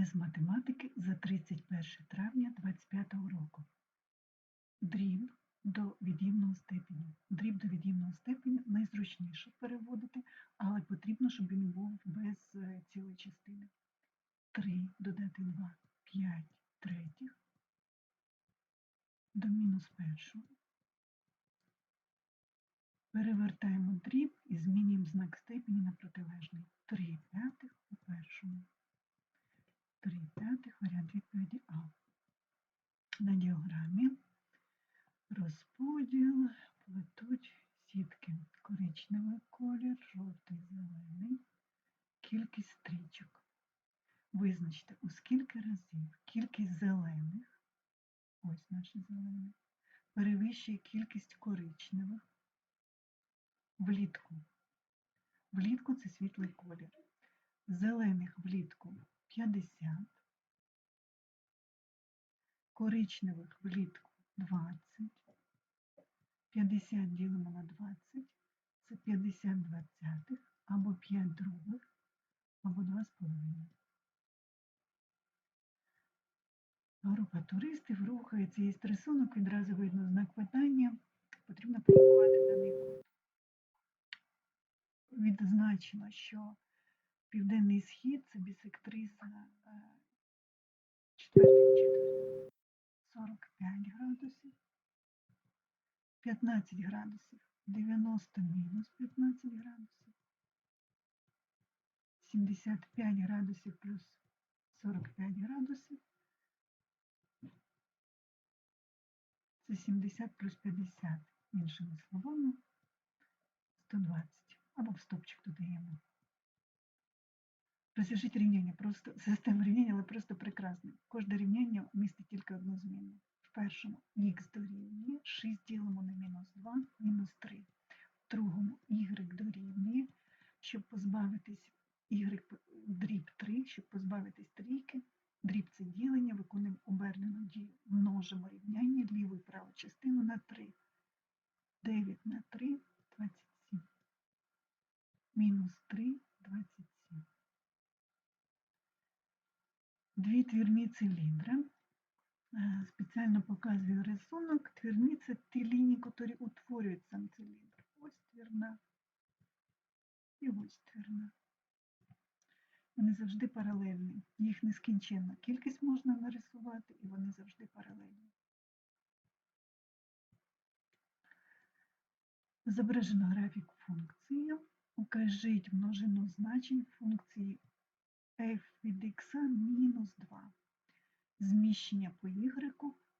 Тест математики за 31 травня 25 року. Дріб до від'ємного степеня. Дріб до від'ємного степеня найзручніше переводити, але потрібно, щоб він був без е, цілої частини. 3 додати 2, 5 третіх до мінус першого. Перевертаємо дріб і змінюємо знак степені на протилежний. 3 п'ятих у першому. 3 п'ятих варіант відповіді А. На діаграмі розподіл плетуть сітки. Коричневий колір, жовтий, зелений, кількість стрічок. Визначте, у скільки разів кількість зелених, ось наші зелені, перевищує кількість коричневих влітку. Влітку це світлий колір. Зелених влітку 50, коричневих влітку 20, 50 ділимо на 20, це 50 двадцятих, або 5 других, або 2,5. Група туристів рухається, є рисунок, відразу видно знак питання. Потрібно порахувати даний кут. Відзначено, що Південний схід це бісектриса е, четвертий четверть 45 градусів, 15 градусів, 90 мінус 15 градусів, 75 градусів плюс 45 градусів. Це 70 плюс 50, іншими словами, 120. Або в стопчик додаємо. Розв'яжіть рівняння, просто система рівняння, але просто прекрасне. Кожне рівняння містить тільки одну зміну. В першому х дорівнює 6 ділимо на мінус 2, мінус 3. В другому y дорівнює, щоб позбавитись y дріб 3, щоб позбавитись трійки. Дріб це ділення, виконуємо обернену дію. Множимо рівняння ліву і праву частину на 3. 9 на 3 27. Мінус 3 27. Дві твірні циліндри. Е, Спеціально показую рисунок. Твірні це ті лінії, які утворюють сам циліндр. Ось твірна і ось твірна. Вони завжди паралельні. Їх нескінченна кількість можна нарисувати, і вони завжди паралельні. Зображено графік функції. Укажіть множину значень функції f від x мінус 2. Зміщення по y,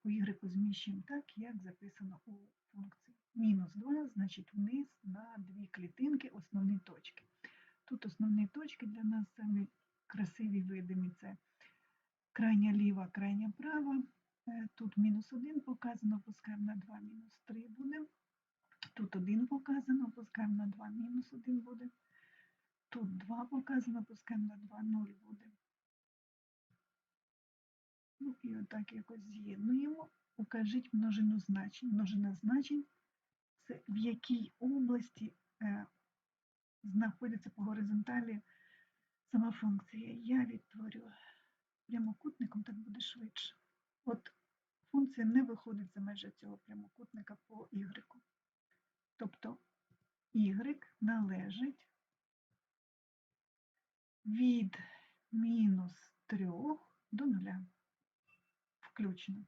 по y зміщуємо так, як записано у функції. Мінус 2, значить вниз на дві клітинки основні точки. Тут основні точки для нас самі красиві видимі. Це крайня ліва, крайня права. Е, Тут мінус 1 показано, опускаємо на 2, мінус 3 буде. Тут 1 показано, опускаємо на 2, мінус 1 буде. Тут 2 показано, пускаємо на 2, 0 буде. Ну і отак якось з'єднуємо. Укажіть множину значень. Множина значень це в якій області знаходиться по горизонталі сама функція. Я відтворю прямокутником, так буде швидше. От функція не виходить за межі цього прямокутника по y. Тобто y належить від мінус 3 до 0 включно,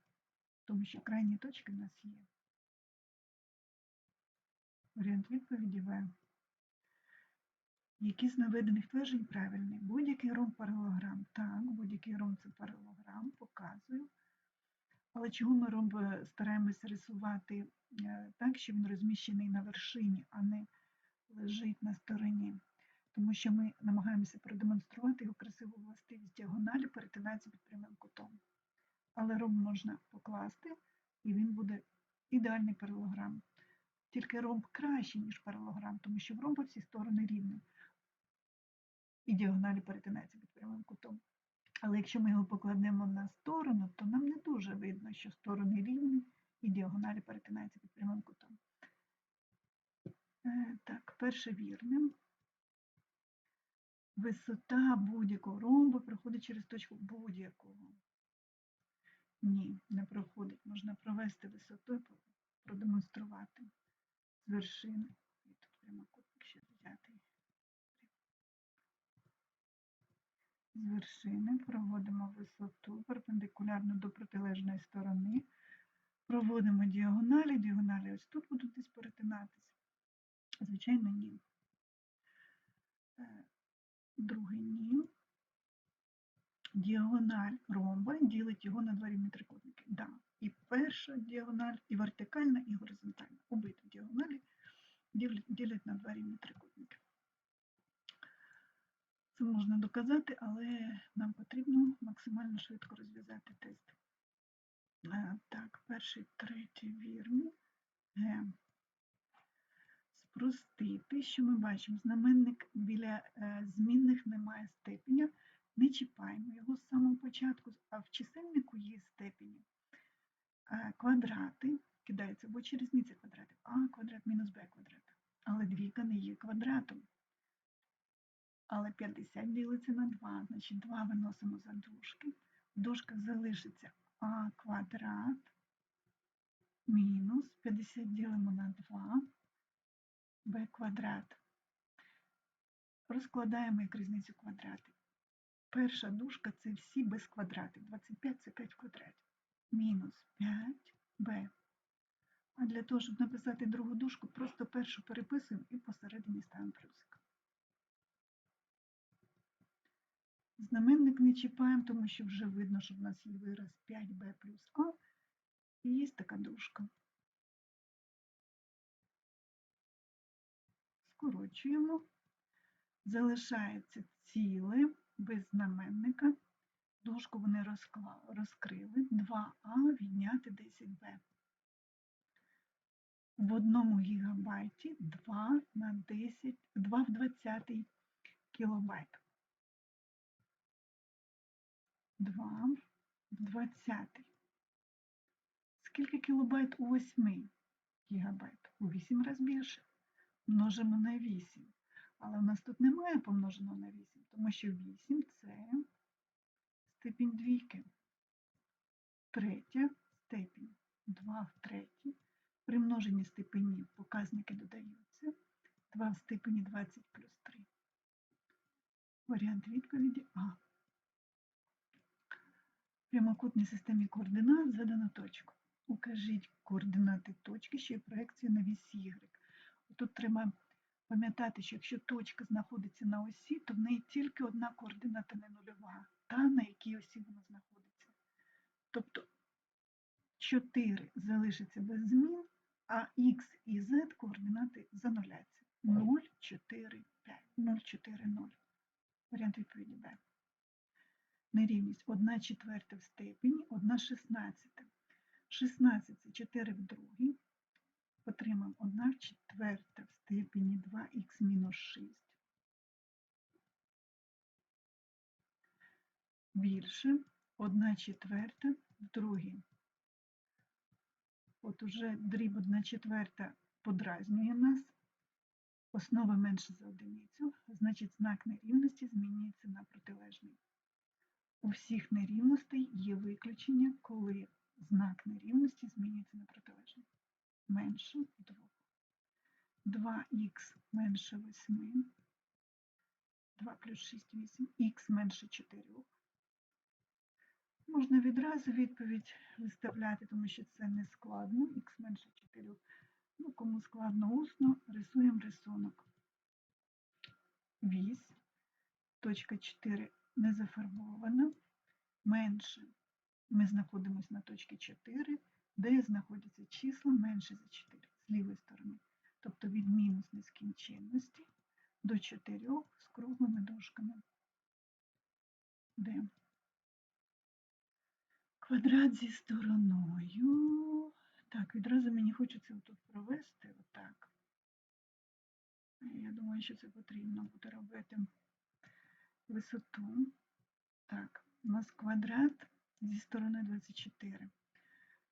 тому що крайні точки в нас є. Варіант відповіді В. Які з наведених тверджень правильні? Будь-який ромб паралограм. Так, будь-який ромб це паралограм, показую. Але чого ми ромб е, стараємося рисувати е, так, що він розміщений на вершині, а не лежить на стороні? Тому що ми намагаємося продемонструвати його красиву властивість діагоналі перетинається під прямим кутом. Але ромб можна покласти, і він буде ідеальний паралограм. Тільки ромб краще, ніж паралограм, тому що в ромба всі сторони рівні. І діагоналі перетинаються під прямим кутом. Але якщо ми його покладемо на сторону, то нам не дуже видно, що сторони рівні і діагоналі перетинаються під прямим кутом. Е, Так, перше вірним. Висота будь-якого ромбу проходить через точку будь-якого. Ні, не проходить. Можна провести висоту і продемонструвати з вершини. І тут прямокутник ще взяти. З вершини проводимо висоту перпендикулярно до протилежної сторони. Проводимо діагоналі. Діагоналі ось тут будуть десь перетинатися. Звичайно, ні. Е, Другий ні. Діагональ ромба ділить його на два рівні трикутники. Да. І перша діагональ, і вертикальна, і горизонтальна. Обидві діагоналі ділять на два рівні трикутники. Це можна доказати, але нам потрібно максимально швидко розв'язати тест. Е, Так, перший, третій вірні. Г. Спростити, що ми бачимо, знаменник біля е, змінних немає степеня, не чіпаємо його з самого початку, а в чисельнику є степені. Е, Квадрати кидаються, бо чи різниця квадратів? А квадрат мінус Б квадрат. Але двійка не є квадратом. Але 50 ділиться на 2, значить 2 виносимо за дужки. В дужках залишиться а квадрат мінус 50 ділимо на 2 b квадрат. Розкладаємо як різницю квадратів. Перша дужка це всі без квадратів. 25 це 5 квадратів. Мінус 5b. А для того, щоб написати другу дужку, просто першу переписуємо і посередині ставимо плюсик. Знаменник не чіпаємо, тому що вже видно, що в нас є вираз 5b плюс а. І є така дужка. Скорочуємо. Залишається ціле без знаменника. Дужку вони розкрили. 2а відняти 10b. В одному гігабайті 2 на 10, 2 в 20 кілобайт. 2 в 20. Скільки кілобайт у 8 гігабайт? У 8 разів більше. Множимо на 8. Але у нас тут немає помноженого на 8, тому що 8 це степінь двійки. Третя степінь. 2 в третій. При множенні степені показники додаються. 2 в степені 20 плюс 3. Варіант відповіді А. Прямокутній системі координат задано точку. Укажіть координати точки, що є проекцією на вісі Y. Тут треба пам'ятати, що якщо точка знаходиться на осі, то в неї тільки одна координата не нульова, та на якій осі вона знаходиться. Тобто 4 залишиться без змін, а х і z координати зануляться. 0, 4, 5, 0, 4, 0. Варіант відповіді Б. Нерівність 1 четверта в степені, 1 шістнадцята. 16 це 4 в другій. Отримаємо 1 четверта в степені 2х мінус 6. Більше 1 четверта в другій. От уже дріб 1 четверта подразнює нас. Основа менше за одиницю, значить знак нерівності змінюється на протилежний. У всіх нерівностей є виключення, коли знак нерівності змінюється на протилежний. Менше 2. 2х менше 8. 2 плюс 6 8. Х менше 4. Можна відразу відповідь виставляти, тому що це не складно. Х менше 4. Ну, кому складно усно, рисуємо рисунок. Вісь. Точка 4 не зафарбована. Менше ми знаходимося на точці 4, де знаходяться числа менше за 4 з лівої сторони. Тобто від мінус нескінченності до 4 з круглими дужками. Де? Квадрат зі стороною. Так, відразу мені хочеться тут провести отак. Я думаю, що це потрібно буде робити висоту. Так, у нас квадрат зі сторони 24.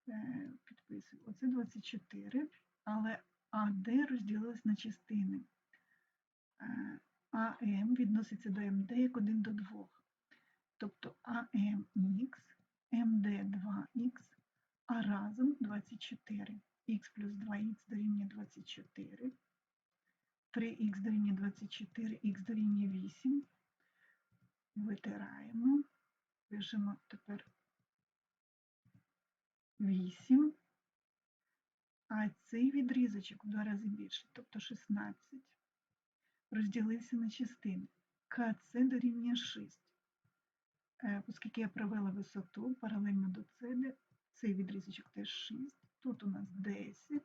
Е, Підписую. Оце 24, але АД розділилось на частини. Е, АМ відноситься до МД як 1 до 2. Тобто АМХ, МД 2х, а разом 24. Х плюс 2х дорівнює 24. 3х дорівнює 24, х дорівнює 8. Витираємо. Пишемо тепер 8. А цей відрізочок в два рази більше, тобто 16, розділився на частини. КЦ дорівнює 6. Е, Оскільки я провела висоту паралельно до ЦД, цей відрізочок теж 6. Тут у нас 10,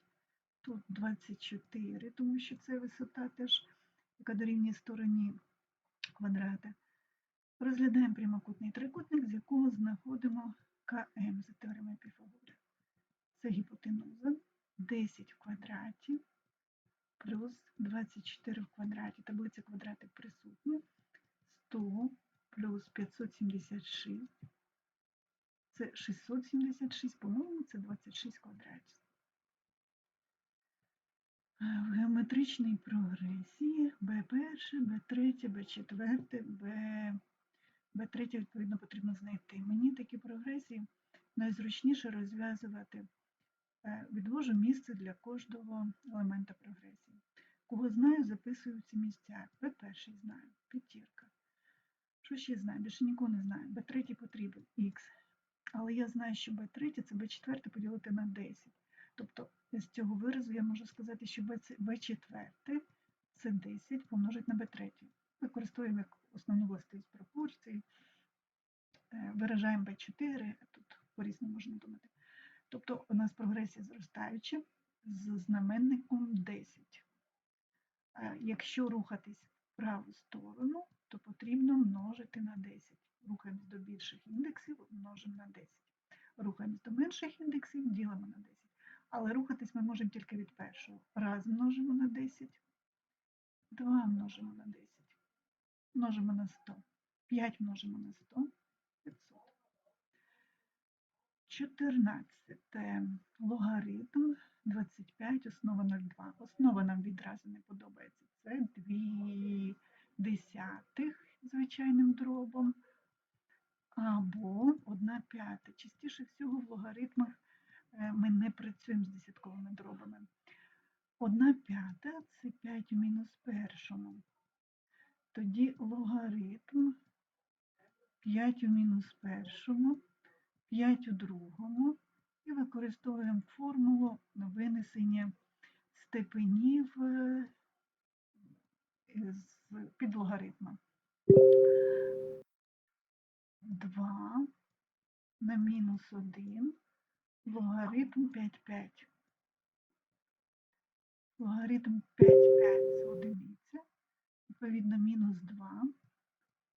тут 24, тому що це висота теж, яка дорівнює стороні квадрата. Розглядаємо прямокутний трикутник, з якого знаходимо КМ за теоремою Піфагора. Це гіпотенуза 10 в квадраті плюс 24 в квадраті. Таблиця квадратів присутня. 100 плюс 576. Це 676, по-моєму, це 26 квадратів. В геометричній прогресії B1, B3, B4, B, B3, відповідно, потрібно знайти. Мені такі прогресії найзручніше розв'язувати. Е, Відвожу місце для кожного елемента прогресії. Кого знаю, записую ці місця. B1 знаю, п'ятірка. Що ще знаю? Більше нікого не знаю. B3 потрібен Х. Але я знаю, що B3 це B4 поділити на 10. Тобто з цього виразу я можу сказати, що B4 це 10 помножить на B3. Використовуємо як основну властивість пропорції. Е, Виражаємо B4, тут по-різному можна думати. Тобто у нас прогресія зростаюча з знаменником 10. Е, Якщо рухатись в праву сторону, то потрібно множити на 10. Рухаємось до більших індексів, множимо на 10. Рухаємось до менших індексів, ділимо на 10. Але рухатись ми можемо тільки від першого. Раз множимо на 10, 2 множимо на 10, множимо на 100, 5 множимо на 100, 500. 14 логаритм 25, основа 0,2. Основа нам відразу не подобається. Це 2 десятих звичайним дробом. Або 1 п'ята. Частіше всього в логаритмах е, ми не працюємо з десятковими дробами. 1 п'ята це 5 у мінус першому. Тоді логаритм 5 у мінус першому, 5 у другому. І використовуємо формулу винесення степенів е, під логаритма. 2 на мінус 1 логаритм 5 5. Логаритм 5 5 це одиниця. Відповідно, мінус 2,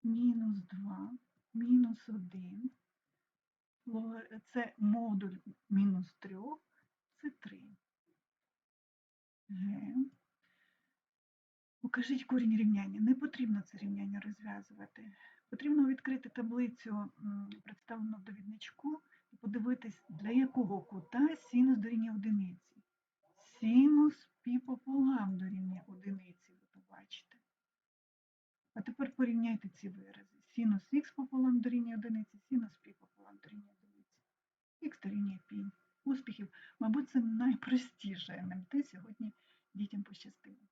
мінус 2, мінус 1. Це модуль мінус 3, це 3. Г. Покажіть корінь рівняння. Не потрібно це рівняння розв'язувати. Потрібно відкрити таблицю, представлену в довідничку, і подивитись, для якого кута синус дорівнює одиниці. Синус пі пополам дорівнює одиниці. А тепер порівняйте ці вирази. Синус х пополам дорівнює одиниці, синус пі пополам дорівнює одиниці. Х дорівнює пі. Успіхів, мабуть, це найпростіше ММТ сьогодні дітям пощастило.